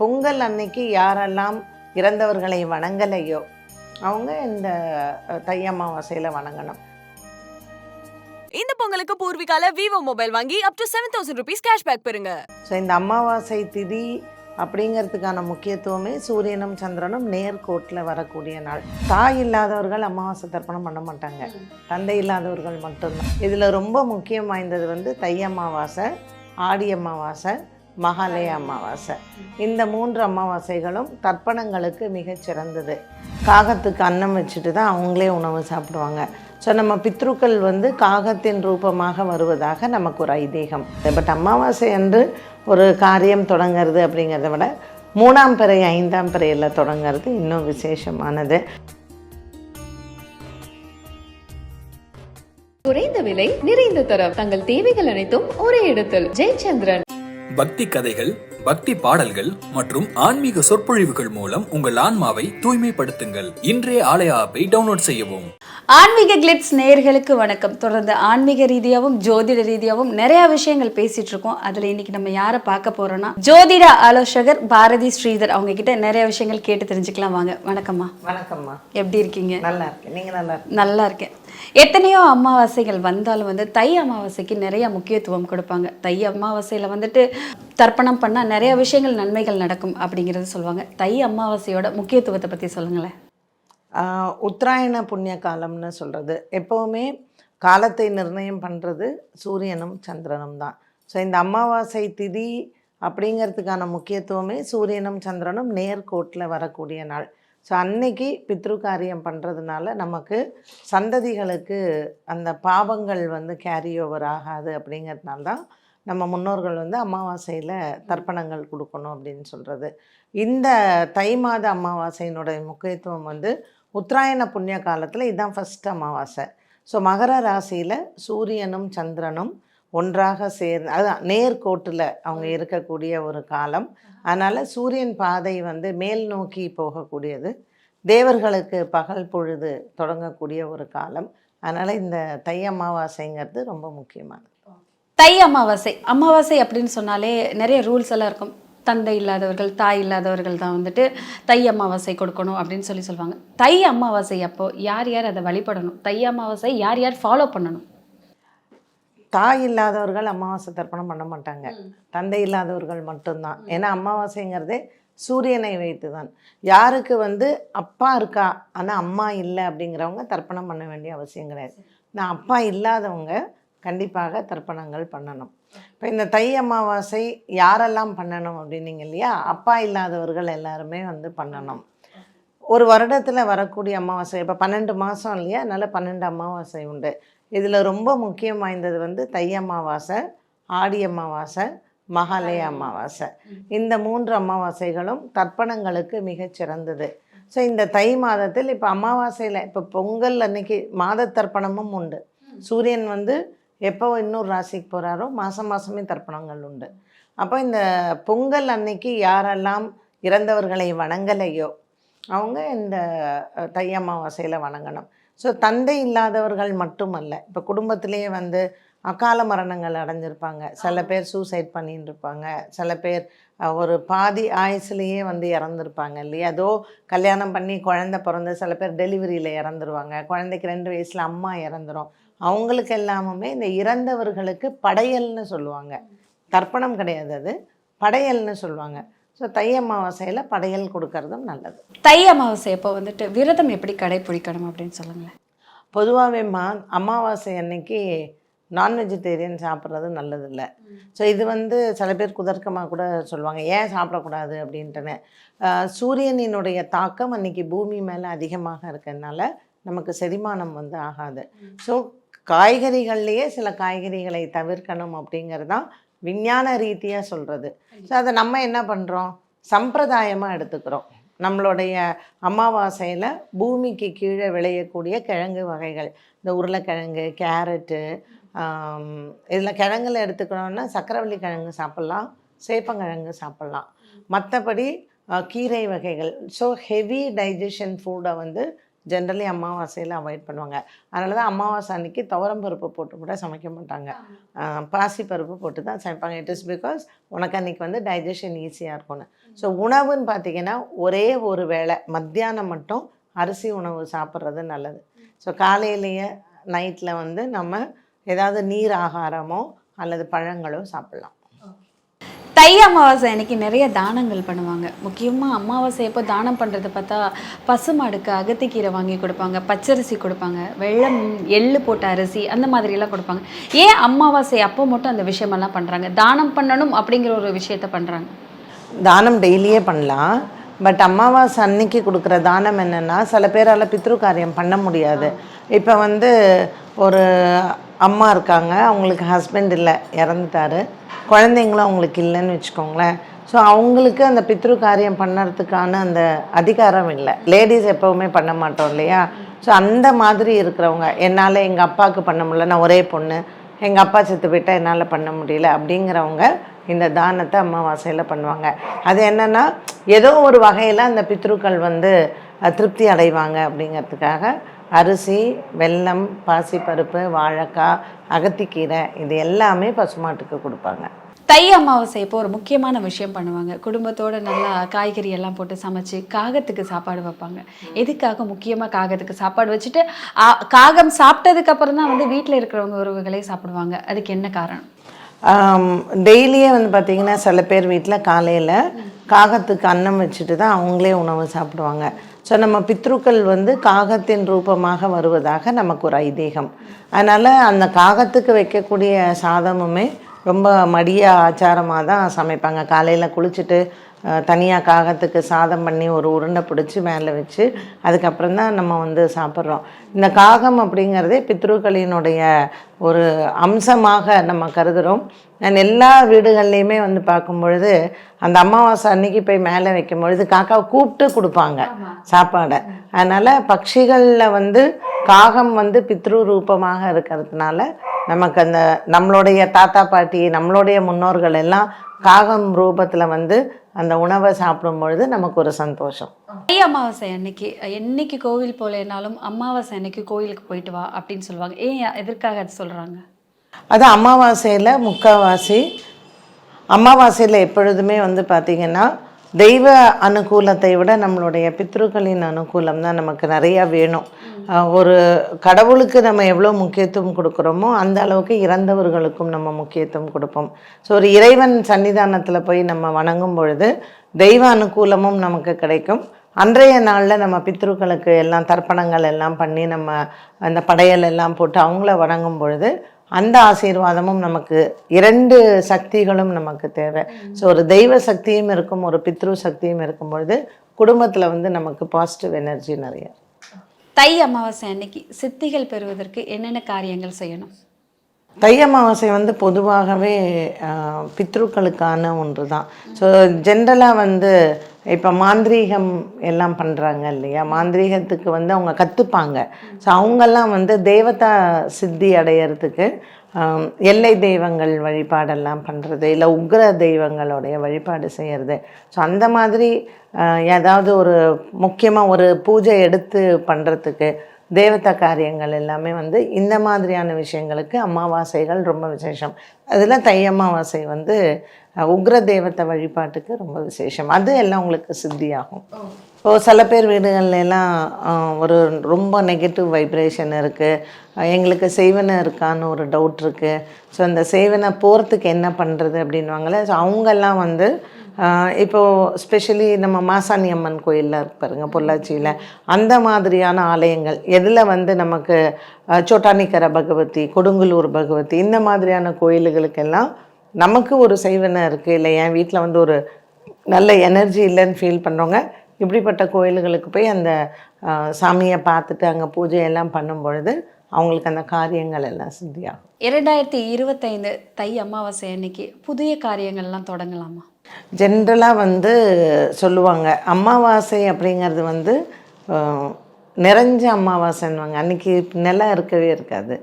பொங்கல் அன்னைக்கு யாரெல்லாம் இறந்தவர்களை வணங்கலையோ அவங்க இந்த தை அமாவாசையில் வணங்கணும். இந்த பொங்கலுக்கு பூர்விகால விவோ மொபைல் வாங்கி up to seven thousand rupees cashback பெறுங்க. ஸோ இந்த அமாவாசை திதி அப்படிங்கிறதுக்கான முக்கியத்துவமே சூரியனும் சந்திரனும் நேர்கோட்டில் வரக்கூடிய நாள். தாய் இல்லாதவர்கள் அமாவாசை தர்ப்பணம் பண்ண மாட்டாங்க. தந்தை இல்லாதவர்கள் மட்டும்தான். இதில் ரொம்ப முக்கியம் வாய்ந்தது வந்து தை அமாவாசை ஆடி அமாவாசை மகாலய அமாவாசை. இந்த மூன்று அமாவாசைகளும் தர்ப்பணங்களுக்கு மிகச் சிறந்தது. காகத்துக்கு அன்னம் வச்சுட்டு தான் அவங்களே உணவு சாப்பிடுவாங்க. ஸோ நம்ம பித்ருக்கள் வந்து காகத்தின் ரூபமாக வருவதாக நமக்கு ஒரு ஐதீகம். பட் அமாவாசை அன்று ஒரு காரியம் தொடங்கிறது அப்படிங்கிறத விட மூணாம் பிறை ஐந்தாம் பிறையில் தொடங்கிறது இன்னும் விசேஷமானது. குறைந்த விலை நிறைந்த தரம். தங்கள் தேவைகள் அனைத்தும் ஒரே இடத்தில். ஜெயச்சந்திரன். பக்தி கதைகள் பக்தி பாடல்கள் மற்றும் ஆன்மீக சொற்பொழிவுகள் மூலம் உங்கள் ஆன்மாவை தூய்மைப்படுத்துங்கள். இன்றைய ஆலய ஆப்பை டவுன்லோட் செய்யவும். ஆன்மீக கிளிட்ஸ் நேயர்களுக்கு வணக்கம். தொடர்ந்து ஆன்மீக ரீதியாகவும் ஜோதிட ரீதியாகவும் நிறைய விஷயங்கள் பேசிட்டு இருக்கோம். அதுல இன்னைக்கு நம்ம யாரை பார்க்க போறோம்னா ஜோதிட ஆலோசகர் பாரதி ஸ்ரீதர். அவங்க கிட்ட நிறைய விஷயங்கள் கேட்டு தெரிஞ்சுக்கலாம். வாங்க. வணக்கம்மா. வணக்கம்மா. எப்படி இருக்கீங்க? நல்லா இருக்கேன். நீங்கள் நல்லா இருக்கீங்க? நல்லா இருக்கேன். எத்தனையோ அமாவாசைகள் வந்தாலும் வந்து தை அமாவாசைக்கு நிறைய முக்கியத்துவம் கொடுப்பாங்க. தை அமாவாசையில் வந்துட்டு தர்ப்பணம் பண்ணால் நிறைய விஷயங்கள் நன்மைகள் நடக்கும் அப்படிங்கிறது சொல்லுவாங்க. தை அமாவாசையோட முக்கியத்துவத்தை பற்றி சொல்லுங்களேன். உத்தராயண புண்ணிய காலம்னு சொல்கிறது எப்போவுமே காலத்தை நிர்ணயம் பண்ணுறது சூரியனும் சந்திரனும் தான். ஸோ இந்த அமாவாசை திதி அப்படிங்கிறதுக்கான முக்கியத்துவமே சூரியனும் சந்திரனும் நேர்கோட்டில் வரக்கூடிய நாள். ஸோ அன்னைக்கு பித்ரு காரியம் பண்ணுறதுனால நமக்கு சந்ததிகளுக்கு அந்த பாவங்கள் வந்து கேரி ஓவர் ஆகாது அப்படிங்கிறதுனால தான் நம்ம முன்னோர்கள் வந்து அமாவாசையில் தர்ப்பணங்கள் கொடுக்கணும் அப்படின்னு சொல்கிறது இந்த தை மாத அமாவாசையினுடைய முக்கியத்துவம் வந்து உத்தராயண புண்ணிய காலத்தில் இதுதான் ஃபஸ்ட் அமாவாசை. ஸோ மகர ராசியில் சூரியனும் சந்திரனும் ஒன்றாக சேர்ந்து அதுதான் நேர்கோட்டில் அவங்க இருக்கக்கூடிய ஒரு காலம். அதனால் சூரியன் பாதை வந்து மேல் நோக்கி போகக்கூடியது. தேவர்களுக்கு பகல் பொழுது தொடங்கக்கூடிய ஒரு காலம். அதனால் இந்த தை அமாவாசைங்கிறது ரொம்ப முக்கியமானது. தை அமாவாசை. அமாவாசை அப்படின்னு சொன்னாலே நிறைய ரூல்ஸ் எல்லாம் இருக்கும். தந்தை இல்லாதவர்கள் தாய் இல்லாதவர்கள் தான் வந்துட்டு தை அமாவாசை கொடுக்கணும் அப்படின்னு சொல்லி சொல்லுவாங்க. தை அமாவாசை அப்போது யார் யார் அதை வழிபடணும்? தை அமாவாசை யார் யார் ஃபாலோ பண்ணணும்? தாய் இல்லாதவர்கள் அமாவாசை தர்ப்பணம் பண்ண மாட்டாங்க. தந்தை இல்லாதவர்கள் மட்டும்தான். ஏன்னா அமாவாசைங்கிறதே சூரியனை வைத்து தான் யாருக்கு வந்து அப்பா இருக்கா ஆனால் அம்மா இல்லை அப்படிங்கிறவங்க தர்ப்பணம் பண்ண வேண்டிய அவசியம் கிடையாது. நான் அப்பா இல்லாதவங்க கண்டிப்பாக தர்ப்பணங்கள் பண்ணணும். இப்போ இந்த தை அமாவாசை யாரெல்லாம் பண்ணணும் அப்படின்னீங்க இல்லையா? அப்பா இல்லாதவர்கள் எல்லாருமே வந்து பண்ணணும். ஒரு வருடத்தில் வரக்கூடிய அமாவாசை இப்போ பன்னெண்டு மாதம் இல்லையா? அதனால் பன்னெண்டு அமாவாசை உண்டு. இதில் ரொம்ப முக்கியம் வாய்ந்தது வந்து தை அமாவாசை ஆடி அமாவாசை மகாலய அமாவாசை. இந்த மூன்று அமாவாசைகளும் தர்ப்பணங்களுக்கு மிகச் சிறந்தது. ஸோ இந்த தை மாதத்தில் இப்போ அமாவாசையில் இப்போ பொங்கல் அன்னைக்கு மாத தர்ப்பணமும் உண்டு. சூரியன் வந்து எப்போ இன்னொரு ராசிக்கு போகிறாரோ மாதம் மாதமே தர்ப்பணங்கள் உண்டு. அப்போ இந்த பொங்கல் அன்னைக்கு யாரெல்லாம் இறந்தவர்களை வணங்கலையோ அவங்க இந்த தை அமாவாசையில் வணங்கணும். ஸோ தந்தை இல்லாதவர்கள் மட்டுமல்ல. இப்போ குடும்பத்திலேயே வந்து அகால மரணங்கள் அடைஞ்சிருப்பாங்க. சில பேர் சூசைட் பண்ணிட்டு இருப்பாங்க சில பேர் ஒரு பாதி ஆயுசுலேயே வந்து இறந்துருப்பாங்க இல்லையா? அதோ கல்யாணம் பண்ணி குழந்தை பிறந்து சில பேர் டெலிவரியில் இறந்துருவாங்க. குழந்தைக்கு ரெண்டு வயசில் அம்மா இறந்துரும். அவங்களுக்கு எல்லாமுமே இந்த இறந்தவர்களுக்கு படையல்னு சொல்லுவாங்க. தர்ப்பணம் கிடையாது அது. படையல்னு சொல்லுவாங்க. ஸோ தை அமாவாசையில் படையல் கொடுக்கறதும் நல்லது. தை அமாவாசை அப்போ வந்துட்டு விரதம் எப்படி கடைப்பிடிக்கணும் அப்படின்னு சொல்லுங்களேன். பொதுவாகவே மா அமாவாசை அன்னைக்கு நான் வெஜிடேரியன் சாப்பிட்றது நல்லதில்ல. ஸோ இது வந்து சில பேர் குதர்க்கமாக கூட சொல்லுவாங்க ஏன் சாப்பிடக்கூடாது? அப்படின்ட்டுன்னு. சூரியனினுடைய தாக்கம் அன்னைக்கு பூமி மேலே அதிகமாக இருக்கறனால நமக்கு செரிமானம் வந்து ஆகாது. ஸோ காய்கறிகள்லேயே சில காய்கறிகளை தவிர்க்கணும் அப்படிங்கிறது தான் விஞ்ஞான ரீதியாக சொல்கிறது ஸோ அதை நம்ம என்ன பண்ணுறோம் சம்பிரதாயமாக எடுத்துக்கிறோம். நம்மளுடைய அமாவாசையில் பூமிக்கு கீழே விளையக்கூடிய கிழங்கு வகைகள். இந்த உருளைக்கிழங்கு கேரட்டு இதில் கிழங்குல எடுத்துக்கணும்னா சக்கரவள்ளி கிழங்கு சாப்பிட்லாம் சேப்பங்கிழங்கு சாப்பிட்லாம். மற்றபடி கீரை வகைகள். ஸோ ஹெவி டைஜஷன் ஃபுட்டை வந்து ஜென்ரலி அமாவாசையில் அவாய்ட் பண்ணுவாங்க. அதனால தான் அமாவாசை அன்னைக்கு துவரம் பருப்பு போட்டு கூட சமைக்க மாட்டாங்க. பாசி பருப்பு போட்டு தான் சமைப்பாங்க. இட் இஸ் பிகாஸ் உனக்கு அன்னைக்கு வந்து டைஜஷன் ஈஸியாக இருக்கும்னு ஸோ உணவுன்னு பார்த்தீங்கன்னா ஒரே ஒரு வேளை மத்தியானம் மட்டும் அரிசி உணவு சாப்பிட்றது நல்லது. ஸோ காலையிலேயே நைட்டில் வந்து நம்ம ஏதாவது நீர் ஆகாரமோ அல்லது பழங்களோ சாப்பிட்லாம். தை அமாவாசை அன்னைக்கு நிறைய தானங்கள் பண்ணுவாங்க. முக்கியமாக அமாவாசை எப்போ தானம் பண்ணுறது பார்த்தா பசுமாடுக்கு அகத்திக்கீரை வாங்கி கொடுப்பாங்க பச்சரிசி கொடுப்பாங்க வெள்ளம் எள்ளு போட்ட அரிசி அந்த மாதிரிலாம் கொடுப்பாங்க. ஏன் அமாவாசை அப்போ மட்டும் அந்த விஷயமெல்லாம் பண்ணுறாங்க தானம் பண்ணணும் அப்படிங்கிற ஒரு விஷயத்த பண்ணுறாங்க தானம் டெய்லியே பண்ணலாம். பட் அமாவாசை அன்னைக்கு கொடுக்குற தானம் என்னென்னா சில பேரால் பித்ரு காரியம் பண்ண முடியாது. இப்போ வந்து ஒரு அம்மா இருக்காங்க. அவங்களுக்கு ஹஸ்பண்ட் இல்லை இறந்துட்டாரு. குழந்தைங்களும் அவங்களுக்கு இல்லைன்னு வச்சுக்கோங்களேன். ஸோ அவங்களுக்கு அந்த பித்ரு காரியம் பண்ணுறதுக்கான அந்த அதிகாரம் இல்லை. லேடிஸ் எப்போவுமே பண்ண மாட்டோம் இல்லையா? ஸோ அந்த மாதிரி இருக்கிறவங்க என்னால் எங்கள் அப்பாவுக்கு பண்ண முடியல நான் ஒரே பொண்ணு. எங்கள் அப்பா செத்து போயிட்டால் என்னால் பண்ண முடியல. அப்படிங்கிறவங்க இந்த தானத்தை அமாவாசையில் பண்ணுவாங்க. அது என்னென்னா ஏதோ ஒரு வகையில் அந்த பித்ருக்கள் வந்து திருப்தி அடைவாங்க அப்படிங்கிறதுக்காக அரிசி வெல்லம் பாசிப்பருப்பு வாழைக்காய் அகத்திக்கீரை இது எல்லாமே பசுமாட்டுக்கு கொடுப்பாங்க. தை அமாவாசை இப்போ ஒரு முக்கியமான விஷயம் பண்ணுவாங்க. குடும்பத்தோட நல்லா காய்கறி எல்லாம் போட்டு சமைச்சு காகத்துக்கு சாப்பாடு வைப்பாங்க. எதுக்காக முக்கியமாக காகத்துக்கு சாப்பாடு வச்சுட்டு காகம் சாப்பிட்டதுக்கு அப்புறம் தான் வந்து வீட்டில் இருக்கிறவங்க உறவுகளே சாப்பிடுவாங்க. அதுக்கு என்ன காரணம்? டெய்லியே வந்து பார்த்திங்கன்னா சில பேர் வீட்டில் காலையில் காகத்துக்கு அன்னம் வச்சுட்டு தான் அவங்களே உணவு சாப்பிடுவாங்க. ஸோ நம்ம பித்ருக்கள் வந்து காகத்தின் ரூபமாக வருவதாக நமக்கு ஒரு ஐதீகம். அதனால் அந்த காகத்துக்கு வைக்கக்கூடிய சாதமுமே ரொம்ப மடிய ஆச்சாரமாக தான் சமைப்பாங்க. காலையில் குளிச்சுட்டு தனியாக காகத்துக்கு சாதம் பண்ணி ஒரு உருண்டை பிடிச்சி மேலே வச்சு அதுக்கப்புறம் தான் நம்ம வந்து சாப்பிட்றோம். இந்த காகம் அப்படிங்கிறதே பித்ருக்களினுடைய ஒரு அம்சமாக நம்ம கருதுகிறோம் நான் எல்லா வீடுகள்லையுமே வந்து பார்க்கும் பொழுது அந்த அமாவாசை அன்னைக்கு போய் மேலே வைக்கும் பொழுது காக்காவை கூப்பிட்டு கொடுப்பாங்க சாப்பாடை. அதனால் பட்சிகளில் வந்து காகம் வந்து பித்ரு ரூபமாக இருக்கிறதுனால நமக்கு அந்த நம்மளுடைய தாத்தா பாட்டி நம்மளுடைய முன்னோர்கள் எல்லாம் காகம் ரூபத்தில் வந்து அந்த உணவை சாப்பிடும் பொழுது நமக்கு ஒரு சந்தோஷம். தை அமாவாசை அன்னைக்கு என்னைக்கு கோவில் போலேனாலும் அமாவாசை அன்னைக்கு கோயிலுக்கு போயிட்டு வா அப்படின்னு சொல்லுவாங்க. ஏன் எதற்காக அது சொல்கிறாங்க அது அமாவாசையில் முக்காவாசி அமாவாசையில் எப்பொழுதுமே வந்து பார்த்திங்கன்னா தெய்வ அனுகூலத்தை விட நம்மளுடைய பித்ருக்களின் அனுகூலம் தான் நமக்கு நிறையா வேணும். ஒரு கடவுளுக்கு நம்ம எவ்வளோ முக்கியத்துவம் கொடுக்குறோமோ அந்த அளவுக்கு இறந்தவர்களுக்கும் நம்ம முக்கியத்துவம் கொடுப்போம். ஸோ ஒரு இறைவன் சன்னிதானத்தில் போய் நம்ம வணங்கும் பொழுது தெய்வ அனுகூலமும் நமக்கு கிடைக்கும். அன்றைய நாளில் நம்ம பித்ருக்களுக்கு எல்லாம் தர்ப்பணங்கள் எல்லாம் பண்ணி நம்ம அந்த படையல் எல்லாம் போட்டு அவங்கள வணங்கும் பொழுது அந்த ஆசீர்வாதமும் நமக்கு இரண்டு சக்திகளும் நமக்கு தேவை. ஸோ ஒரு தெய்வ சக்தியும் இருக்கும் ஒரு பித்ரு சக்தியும் இருக்கும் பொழுது குடும்பத்தில் வந்து நமக்கு பாசிட்டிவ் எனர்ஜி நிறைய. தை அமாவாசை அன்னைக்கு சித்திகள் பெறுவதற்கு என்னென்ன காரியங்கள் செய்யணும்? தை அமாவாசை வந்து பொதுவாகவே பித்ருக்களுக்கான ஒன்று தான் ஸோ ஜென்ரலாக வந்து இப்போ மாந்திரீகம் எல்லாம் பண்ணுறாங்க இல்லையா? மாந்திரீகத்துக்கு வந்து அவங்க கற்றுப்பாங்க ஸோ அவங்கெல்லாம் வந்து தேவதா சித்தி அடையிறதுக்கு எல்லை தெய்வங்கள் வழிபாடெல்லாம் பண்ணுறது இல்லை உக்ர தெய்வங்களுடைய வழிபாடு செய்கிறது ஸோ அந்த மாதிரி ஏதாவது ஒரு முக்கியமாக ஒரு பூஜை எடுத்து பண்ணுறதுக்கு தேவதா காரியங்கள் எல்லாமே வந்து இந்த மாதிரியான விஷயங்களுக்கு அமாவாசைகள் ரொம்ப விசேஷம். அதில் தை அமாவாசை வந்து உக்ர தேவத்தை வழிபாட்டுக்கு ரொம்ப விசேஷம். அது எல்லாம் உங்களுக்கு சித்தியாகும். இப்போ சில பேர் வீடுகள்ல எல்லாம் அஹ், ஒரு ரொம்ப நெகட்டிவ் வைப்ரேஷன் இருக்குது எங்களுக்கு செய்வனை இருக்கான்னு ஒரு டவுட் இருக்குது ஸோ அந்த செய்வனை போகிறதுக்கு என்ன பண்ணுறது அப்படின்வாங்களே ஸோ அவங்கெல்லாம் வந்து ஆஹ் இப்போ ஸ்பெஷலி நம்ம மாசாணி அம்மன் கோயிலில் இருக்கு பாருங்க பொள்ளாச்சியில். அந்த மாதிரியான ஆலயங்கள் எதில் வந்து நமக்கு சோட்டானிக்கர பகவதி கொடுங்கலூர் பகவதி இந்த மாதிரியான கோயில்களுக்கெல்லாம் நமக்கு ஒரு செய்வனை இருக்குது இல்லை என் வீட்டில் வந்து ஒரு நல்ல எனர்ஜி இல்லைன்னு ஃபீல் பண்ணுறவங்க இப்படிப்பட்ட கோயில்களுக்கு போய் அந்த சாமியை பார்த்துட்டு அங்கே பூஜை எல்லாம் பண்ணும் பொழுது அவங்களுக்கு அந்த காரியங்கள் எல்லாம் சித்தியாகும். இரண்டாயிரத்தி இருபத்தைந்து தை அமாவாசை அன்னைக்கு புதிய காரியங்கள்லாம் தொடங்கலாமா? ஜென்ரலாக வந்து சொல்லுவாங்க அமாவாசை அப்படிங்கிறது வந்து நிறைஞ்ச அமாவாசைன்னுவாங்க. அன்னைக்கு நிலம் இருக்கவே இருக்காது.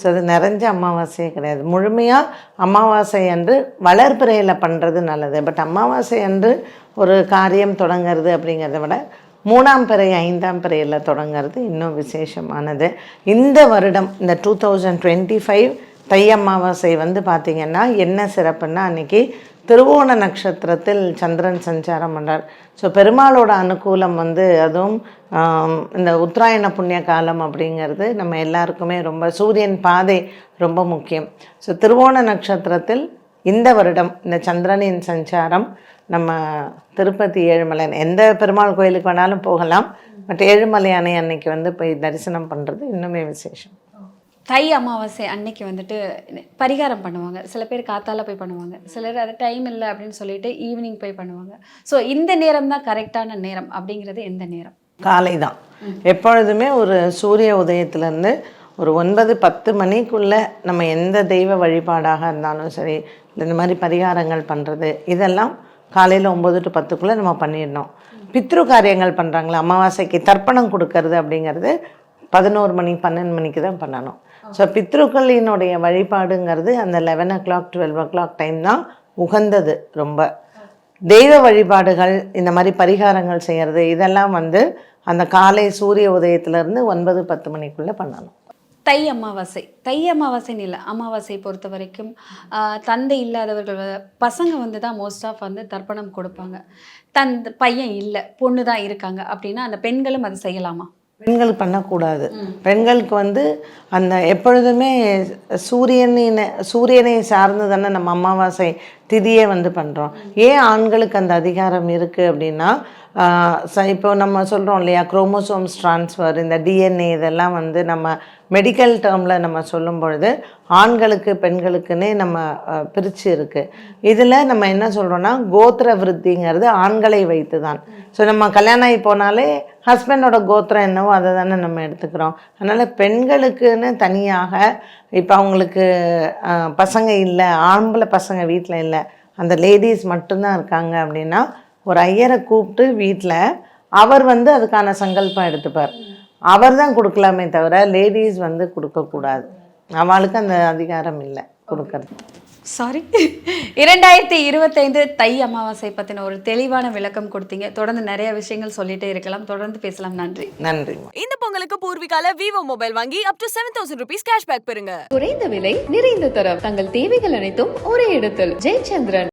ஸோ அது நிறைஞ்ச அமாவாசையே கிடையாது. முழுமையாக அமாவாசை அன்று வளர்பிறையில் பண்ணுறது நல்லது. பட் அமாவாசை அன்று ஒரு காரியம் தொடங்கிறது அப்படிங்கிறத விட மூணாம் பிறை ஐந்தாம் பிறையில் தொடங்கிறது இன்னும் விசேஷமானது. இந்த வருடம் இந்த டூ தௌசண்ட் டுவெண்ட்டி ஃபைவ் தை அமாவாசை வந்து பார்த்திங்கன்னா என்ன சிறப்புன்னா அன்னைக்கு திருவோண நட்சத்திரத்தில் சந்திரன் சஞ்சாரம் பண்ணுறார் ஸோ பெருமாளோட அனுகூலம் வந்து அதுவும் இந்த உத்தராயண புண்ணிய காலம் அப்படிங்கிறது நம்ம எல்லாருக்குமே ரொம்ப சூரியன் பாதை ரொம்ப முக்கியம். ஸோ திருவோண நட்சத்திரத்தில் இந்த வருடம் இந்த சந்திரனின் சஞ்சாரம் நம்ம திருப்பதி ஏழுமலையான் எந்த பெருமாள் கோயிலுக்கு வேணாலும் போகலாம். பட் ஏழுமலையானை அன்னைக்கு வந்து போய் தரிசனம் பண்ணுறது இன்னுமே விசேஷம். தை அமாவாசை அன்னைக்கு வந்துட்டு பரிகாரம் பண்ணுவாங்க. சில பேர் காத்தால போய் பண்ணுவாங்க. சிலர் அது டைம் இல்லை அப்படின்னு சொல்லிட்டு ஈவினிங் போய் பண்ணுவாங்க. ஸோ இந்த நேரம் தான் கரெக்டான நேரம் அப்படிங்கிறது எந்த நேரம்? காலை தான் எப்பொழுதுமே ஒரு சூரிய உதயத்திலேருந்து ஒரு ஒன்பது பத்து மணிக்குள்ளே நம்ம எந்த தெய்வ வழிபாடாக இருந்தாலும் சரி இந்த மாதிரி பரிகாரங்கள் பண்ணுறது இதெல்லாம் காலையில் ஒம்பது டு பத்துக்குள்ளே நம்ம பண்ணிடணும். பித்ரு காரியங்கள் பண்ணுறாங்களா அமாவாசைக்கு தர்ப்பணம் கொடுக்கறது அப்படிங்கிறது பதினோரு மணி பன்னெண்டு மணிக்கு தான் பண்ணணும். ஸோ பித்ருக்களினுடைய வழிபாடுங்கிறது அந்த eleven o'clock twelve o'clock time தான் உகந்தது ரொம்ப. தெய்வ வழிபாடுகள் இந்த மாதிரி பரிகாரங்கள் செய்கிறது இதெல்லாம் வந்து அந்த காலை சூரிய உதயத்திலேருந்து ஒன்பது பத்து மணிக்குள்ளே பண்ணணும். தை அமாவாசை. தை அமாவாசைன்னு இல்லை அமாவாசை பொறுத்த வரைக்கும் தந்தை இல்லாதவர்கள் பசங்க வந்து தான் மோஸ்ட் ஆஃப் வந்து தர்ப்பணம் கொடுப்பாங்க. தன் பையன் இல்லை பொண்ணு தான் இருக்காங்க அப்படின்னா அந்த பெண்களும் அதை செய்யலாமா? பெண்கள் பண்ணக்கூடாது. பெண்களுக்கு வந்து அந்த எப்பொழுதுமே சூரியனின் சூரியனை சார்ந்து தானே நம்ம அமாவாசை திதியே வந்து பண்ணுறோம் ஏன் ஆண்களுக்கு அந்த அதிகாரம் இருக்குது அப்படின்னா இப்போ நம்ம சொல்கிறோம் இல்லையா குரோமோசோம்ஸ் ட்ரான்ஸ்ஃபர் இந்த டிஎன்ஏ இதெல்லாம் வந்து நம்ம மெடிக்கல் டேர்மில் நம்ம சொல்லும் பொழுது ஆண்களுக்கு பெண்களுக்குன்னே நம்ம பிரித்து இருக்குது இதில் நம்ம என்ன சொல்கிறோன்னா கோத்திர விருத்திங்கிறது ஆண்களை வைத்து தான் ஸோ நம்ம கல்யாணம் ஆகி போனாலே ஹஸ்பண்டோட கோத்திரம் என்னவோ அதை தானே நம்ம எடுத்துக்கிறோம். அதனால் பெண்களுக்குன்னு தனியாக இப்போ அவங்களுக்கு பசங்க இல்லை ஆம்பளை பசங்க வீட்டில் இல்லை அந்த லேடிஸ் மட்டும்தான் இருக்காங்க அப்படின்னா ஒரு ஐயரை கூப்பிட்டு வீட்டில் அவர் வந்து அதுக்கான சங்கல்பம் எடுத்துப்பார். அவர் தான் கொடுக்கலாமே தவிர லேடிஸ் வந்து கொடுக்கக்கூடாது அவளுக்கு அந்த அதிகாரம் இல்லை கொடுக்கறது. சாரி இரண்டாயிரத்தி இருபத்தைந்து தை அமாவாசை பற்றின ஒரு தெளிவான விளக்கம் கொடுத்தீங்க. தொடர்ந்து நிறைய விஷயங்கள் சொல்லிட்டே இருக்கலாம். தொடர்ந்து பேசலாம். நன்றி. நன்றிம்மா இந்த பொங்கலுக்கு பூர்விகால விவோ மொபைல் வாங்கி up to seven thousand rupees cashback பெறுங்க. குறைந்த விலை நிறைந்த தரம். தங்கள் தேவைகள் அனைத்தும் ஒரே இடத்தில். ஜெயச்சந்திரன்.